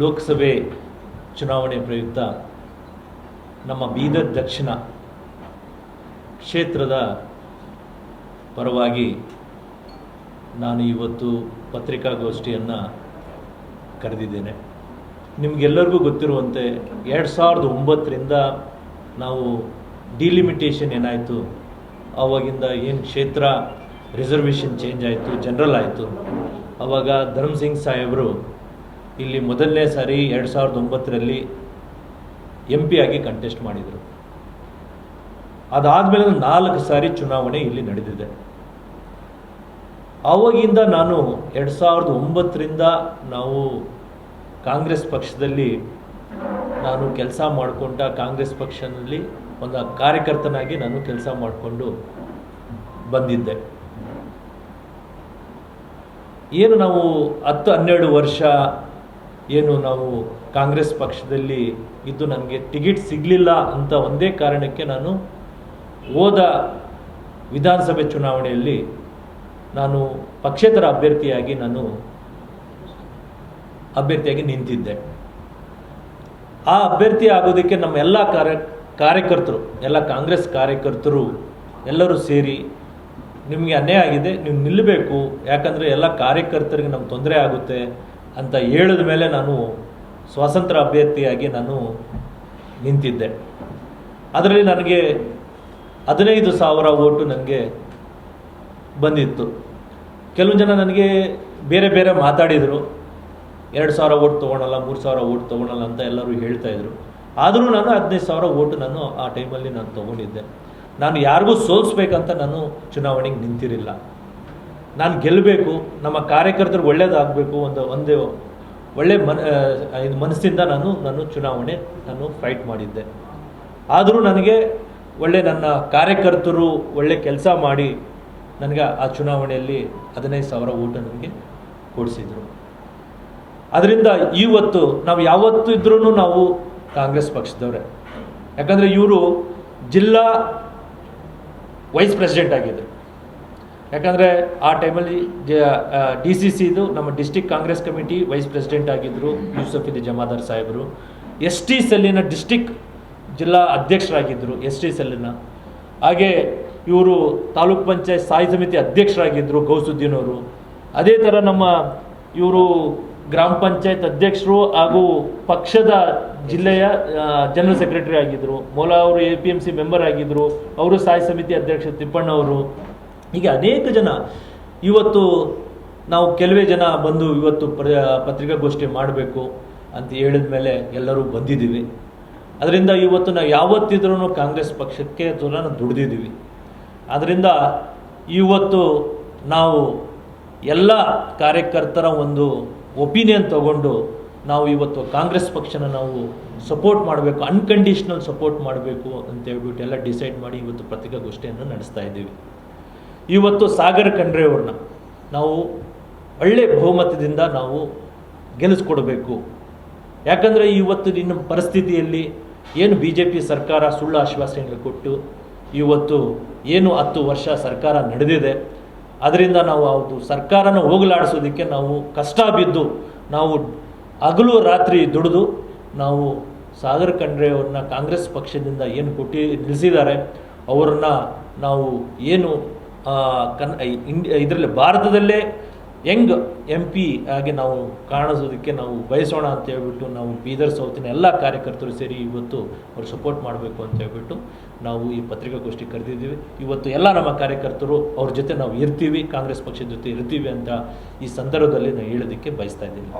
ಲೋಕಸಭೆ ಚುನಾವಣೆ ಪ್ರಯುಕ್ತ ನಮ್ಮ ಬೀದರ್ ದಕ್ಷಿಣ ಕ್ಷೇತ್ರದ ಪರವಾಗಿ ನಾನು ಇವತ್ತು ಪತ್ರಿಕಾಗೋಷ್ಠಿಯನ್ನು ಕರೆದಿದ್ದೇನೆ. ನಿಮಗೆಲ್ಲರಿಗೂ ಗೊತ್ತಿರುವಂತೆ ಎರಡು ಸಾವಿರದ ಒಂಬತ್ತರಿಂದ ನಾವು ಡಿಲಿಮಿಟೇಷನ್ ಏನಾಯಿತು ಆವಾಗಿಂದ ಏನು ಕ್ಷೇತ್ರ ರಿಸರ್ವೇಷನ್ ಚೇಂಜ್ ಆಯಿತು ಜನರಲ್ ಆಯಿತು. ಆವಾಗ ಧರ್ಮಸಿಂಗ್ ಸಾಹೇಬರು ಇಲ್ಲಿ ಮೊದಲನೇ ಸಾರಿ ಎರಡು ಸಾವಿರದ ಒಂಬತ್ತರಲ್ಲಿ ಎಂ ಪಿ ಆಗಿ ಕಂಟೆಸ್ಟ್ ಮಾಡಿದರು. ಅದಾದಮೇಲೆ ನಾಲ್ಕು ಸಾರಿ ಚುನಾವಣೆ ಇಲ್ಲಿ ನಡೆದಿದೆ. ಆವಾಗಿಂದ ನಾನು ಎರಡು ಸಾವಿರದ ಒಂಬತ್ತರಿಂದ ನಾವು ಕಾಂಗ್ರೆಸ್ ಪಕ್ಷದಲ್ಲಿ ನಾನು ಕೆಲಸ ಮಾಡಿಕೊಂಡ ಕಾಂಗ್ರೆಸ್ ಪಕ್ಷದಲ್ಲಿ ಒಂದು ಕಾರ್ಯಕರ್ತನಾಗಿ ನಾನು ಕೆಲಸ ಮಾಡಿಕೊಂಡು ಬಂದಿದ್ದೆ. ಏನು ನಾವು ಹತ್ತು ಹನ್ನೆರಡು ವರ್ಷ ಏನು ನಾವು ಕಾಂಗ್ರೆಸ್ ಪಕ್ಷದಲ್ಲಿ ಇದ್ದು ನನಗೆ ಟಿಕೆಟ್ ಸಿಗಲಿಲ್ಲ ಅಂತ ಒಂದೇ ಕಾರಣಕ್ಕೆ ನಾನು ಹೋದ ವಿಧಾನಸಭೆ ಚುನಾವಣೆಯಲ್ಲಿ ನಾನು ಪಕ್ಷೇತರ ಅಭ್ಯರ್ಥಿಯಾಗಿ ನಾನು ಅಭ್ಯರ್ಥಿಯಾಗಿ ನಿಂತಿದ್ದೆ. ಆ ಅಭ್ಯರ್ಥಿ ಆಗೋದಕ್ಕೆ ನಮ್ಮ ಎಲ್ಲ ಕಾರ್ಯ ಕಾರ್ಯಕರ್ತರು, ಎಲ್ಲ ಕಾಂಗ್ರೆಸ್ ಕಾರ್ಯಕರ್ತರು ಎಲ್ಲರೂ ಸೇರಿ ನಿಮಗೆ ಅನ್ಯಾಯ ಆಗಿದೆ, ನೀವು ನಿಲ್ಲಬೇಕು ಯಾಕಂದರೆ ಎಲ್ಲ ಕಾರ್ಯಕರ್ತರಿಗೆ ನಮ್ಗೆ ತೊಂದರೆ ಆಗುತ್ತೆ. ಅಂತ ಹೇಳಿದ ಮೇಲೆ ನಾನು ಸ್ವಾತಂತ್ರ್ಯ ಅಭ್ಯರ್ಥಿಯಾಗಿ ನಾನು ನಿಂತಿದ್ದೆ. ಅದರಲ್ಲಿ ನನಗೆ ಹದಿನೈದು ಸಾವಿರ ಓಟು ನನಗೆ ಬಂದಿತ್ತು. ಕೆಲವು ಜನ ನನಗೆ ಬೇರೆ ಬೇರೆ ಮಾತಾಡಿದರು. ಎರಡು ಸಾವಿರ ಓಟ್ ತೊಗೊಳಲ್ಲ, ಮೂರು ಸಾವಿರ ಓಟ್ ತೊಗೊಳಲ್ಲ ಅಂತ ಎಲ್ಲರೂ ಹೇಳ್ತಾ ಇದ್ರು. ಆದರೂ ನಾನು ಹದಿನೈದು ಸಾವಿರ ಓಟು ನಾನು ಆ ಟೈಮಲ್ಲಿ ನಾನು ತೊಗೊಂಡಿದ್ದೆ. ನಾನು ಯಾರಿಗೂ ಸೋಲಿಸ್ಬೇಕಂತ ನಾನು ಚುನಾವಣೆಗೆ ನಿಂತಿರಲಿಲ್ಲ. ನಾನು ಗೆಲ್ಲಬೇಕು, ನಮ್ಮ ಕಾರ್ಯಕರ್ತರು ಒಳ್ಳೇದಾಗಬೇಕು ಒಂದು ಒಂದು ಒಳ್ಳೆ ಮನ ಮನಸ್ಸಿಂದ ನಾನು ನಾನು ಚುನಾವಣೆ, ನಾನು ಫೈಟ್ ಮಾಡಿದ್ದೆ. ಆದರೂ ನನಗೆ ಒಳ್ಳೆ ನನ್ನ ಕಾರ್ಯಕರ್ತರು ಒಳ್ಳೆ ಕೆಲಸ ಮಾಡಿ ನನಗೆ ಆ ಚುನಾವಣೆಯಲ್ಲಿ ಹದಿನೈದು ಸಾವಿರ ಓಟ ನನಗೆ ಕೊಡಿಸಿದರು. ಅದರಿಂದ ಇವತ್ತು ನಾವು ಯಾವತ್ತೂ ಇದ್ರೂ ನಾವು ಕಾಂಗ್ರೆಸ್ ಪಕ್ಷದವರೇ. ಯಾಕಂದರೆ ಇವರು ಜಿಲ್ಲಾ ವೈಸ್ ಪ್ರೆಸಿಡೆಂಟ್ ಆಗಿದ್ದರು ಯಾಕಂದರೆ ಆ ಟೈಮಲ್ಲಿ ಡಿ ಸಿ ಸಿದು ನಮ್ಮ district congress committee vice president ಆಗಿದ್ದರು ಯೂಸಫ್ ಇಲಿ ಜಮಾದಾರ್ ಸಾಹೇಬರು. ಎಸ್ ಟಿ ಸೆಲ್ಲಿನ ಡಿಸ್ಟಿಕ್ ಜಿಲ್ಲಾ ಅಧ್ಯಕ್ಷರಾಗಿದ್ದರು ಎಸ್ ಟಿ ಸೆಲ್ಲಿನ. ಹಾಗೆ ಇವರು ತಾಲೂಕ್ ಪಂಚಾಯತ್ ಸ್ಥಾಯಿ ಸಮಿತಿ ಅಧ್ಯಕ್ಷರಾಗಿದ್ದರು ಗೌಸುದ್ದೀನ್ ಅವರು ಅದೇ ಥರ ನಮ್ಮ ಇವರು ಗ್ರಾಮ ಪಂಚಾಯತ್ ಅಧ್ಯಕ್ಷರು ಹಾಗೂ ಪಕ್ಷದ ಜಿಲ್ಲೆಯ ಜನರಲ್ ಸೆಕ್ರೆಟರಿ ಆಗಿದ್ದರು ಮೊಲ ಅವರು A P M C member ಆಗಿದ್ದರು ಅವರು ಸ್ಥಾಯಿ ಸಮಿತಿ ಅಧ್ಯಕ್ಷ ತಿಪ್ಪಣ್ಣ ಅವರು ಹೀಗೆ ಅನೇಕ ಜನ ಇವತ್ತು ನಾವು ಕೆಲವೇ ಜನ ಬಂದು ಇವತ್ತು ಪ್ರ, ಪತ್ರಿಕಾಗೋಷ್ಠಿ ಮಾಡಬೇಕು ಅಂತ ಹೇಳಿದ ಮೇಲೆ ಎಲ್ಲರೂ ಬಂದಿದ್ದೀವಿ. ಅದರಿಂದ ಇವತ್ತು ನಾವು ಯಾವತ್ತಿದ್ರೂ ಕಾಂಗ್ರೆಸ್ ಪಕ್ಷಕ್ಕೆ ನಾವು ದುಡ್ದಿದ್ದೀವಿ. ಅದರಿಂದ ಇವತ್ತು ನಾವು ಎಲ್ಲ ಕಾರ್ಯಕರ್ತರ ಒಂದು ಒಪಿನಿಯನ್ ತಗೊಂಡು ನಾವು ಇವತ್ತು ಕಾಂಗ್ರೆಸ್ ಪಕ್ಷನ ನಾವು ಸಪೋರ್ಟ್ ಮಾಡಬೇಕು, ಅನ್ಕಂಡೀಷ್ನಲ್ ಸಪೋರ್ಟ್ ಮಾಡಬೇಕು ಅಂತ ಹೇಳ್ಬಿಟ್ಟು ಎಲ್ಲ ಡಿಸೈಡ್ ಮಾಡಿ ಇವತ್ತು ಪತ್ರಿಕಾಗೋಷ್ಠಿಯನ್ನು ನಡೆಸ್ತಾ ಇದ್ದೀವಿ. ಇವತ್ತು ಸಾಗರ್ ಖಂಡ್ರೆಯವ್ರನ್ನ ನಾವು ಒಳ್ಳೆ ಬಹುಮತದಿಂದ ನಾವು ಗೆಲ್ಲಿಸ್ಕೊಡ್ಬೇಕು. ಯಾಕಂದರೆ ಇವತ್ತು ನಿನ್ನ ಪರಿಸ್ಥಿತಿಯಲ್ಲಿ ಏನು ಬಿ ಜೆ ಪಿ ಸರ್ಕಾರ ಸುಳ್ಳು ಆಶ್ವಾಸನೆಗಳು ಕೊಟ್ಟು ಇವತ್ತು ಏನು ಹತ್ತು ವರ್ಷ ಸರ್ಕಾರ ನಡೆದಿದೆ, ಅದರಿಂದ ನಾವು ಅದು ಸರ್ಕಾರನ ಹೋಗಲಾಡಿಸೋದಕ್ಕೆ ನಾವು ಕಷ್ಟ ಬಿದ್ದು ನಾವು ಹಗಲು ರಾತ್ರಿ ದುಡಿದು ನಾವು ಸಾಗರ್ ಖಂಡ್ರೆಯವ್ರನ್ನ ಕಾಂಗ್ರೆಸ್ ಪಕ್ಷದಿಂದ ಏನು ಕೊಟ್ಟಿ ನಿಲ್ಲಿಸಿದ್ದಾರೆ, ಅವರನ್ನ ನಾವು ಏನು ಕನ್ ಇಂಡಿಯಾ ಇದರಲ್ಲಿ ಭಾರತದಲ್ಲೇ ಯಂಗ್ ಎಂ ಪಿ ಆಗಿ ನಾವು ಕಾಣಿಸೋದಕ್ಕೆ ನಾವು ಬಯಸೋಣ ಅಂತ ಹೇಳ್ಬಿಟ್ಟು ನಾವು ಬೀದರ್ ಸೌತಿನ ಎಲ್ಲ ಕಾರ್ಯಕರ್ತರು ಸೇರಿ ಇವತ್ತು ಅವ್ರು ಸಪೋರ್ಟ್ ಮಾಡಬೇಕು ಅಂತ ಹೇಳ್ಬಿಟ್ಟು ನಾವು ಈ ಪತ್ರಿಕಾಗೋಷ್ಠಿ ಕರೆದಿದ್ದೀವಿ. ಇವತ್ತು ಎಲ್ಲ ನಮ್ಮ ಕಾರ್ಯಕರ್ತರು ಅವ್ರ ಜೊತೆ ನಾವು ಇರ್ತೀವಿ, ಕಾಂಗ್ರೆಸ್ ಪಕ್ಷದ ಜೊತೆ ಇರ್ತೀವಿ ಅಂತ ಈ ಸಂದರ್ಭದಲ್ಲಿ ನಾನು ಹೇಳೋದಕ್ಕೆ ಬಯಸ್ತಾ ಇದ್ದೀನಿ.